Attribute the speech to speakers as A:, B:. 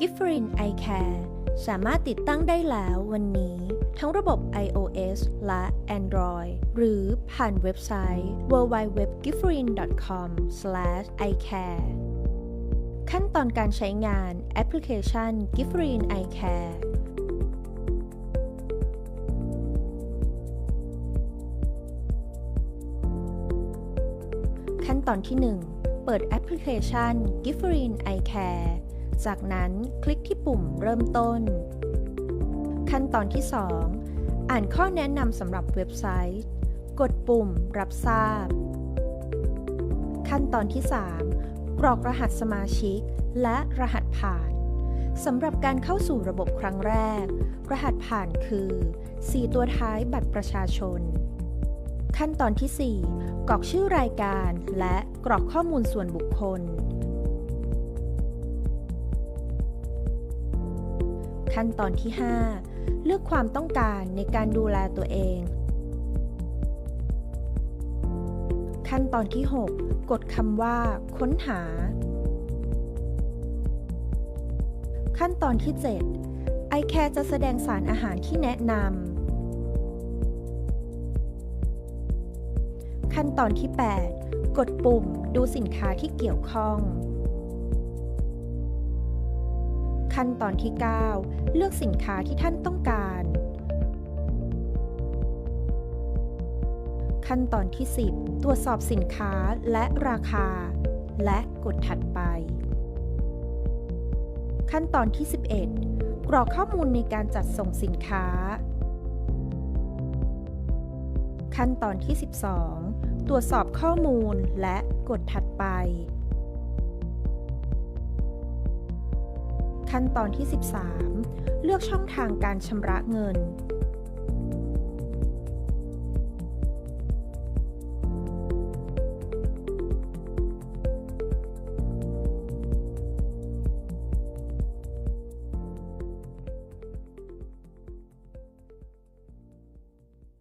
A: g i f f r i n Eye Care สามารถติดตั้งได้แล้ววันนี้ ทั้งระบบ iOS และ Android หรือผ่านเว็บไซต์ www.gifferin.com/eyecare ขั้นตอนการใช้งานแอปพลิเคชัน g i f f r i n Eye Care ขั้นตอนที่ 1 เปิดแอปพลิเคชัน g i จากนั้นคลิกที่ปุ่มเริ่มต้น ขั้นตอนที่ 2 อ่านข้อแนะนำสำหรับเว็บไซต์ กดปุ่มรับทราบ ขั้นตอนที่ 3 กรอกรหัสสมาชิก และรหัสผ่านสำหรับการเข้าสู่ระบบครั้งแรก รหัสผ่านคือ 4 ตัวท้ายบัตรประชาชน ขั้นตอนที่ 4 กรอกชื่อรายการและกรอกข้อมูลส่วนบุคคล ขั้นตอนที่ 5 เลือกความต้องการในการดูแลตัวเอง ขั้นตอนที่ 6 กดคำว่า ค้นหา ขั้นตอนที่7 iCare จะแสดงสารอาหารที่แนะนำขั้นตอนที่ 8 กดปุ่มดูสินค้าที่เกี่ยวข้อง ขั้นตอนที่ 9 เลือกสินค้าที่ท่านต้องการ ขั้นตอนที่ 10 ตรวจสอบสินค้าและราคา และกดถัดไป ขั้นตอนที่ 11 กรอกข้อมูลในการจัดส่งสินค้า ขั้นตอนที่ 12 ตรวจสอบข้อมูลและกดถัดไป ขั้นตอนที่ 13 เลือกช่องทางการชำระเงิน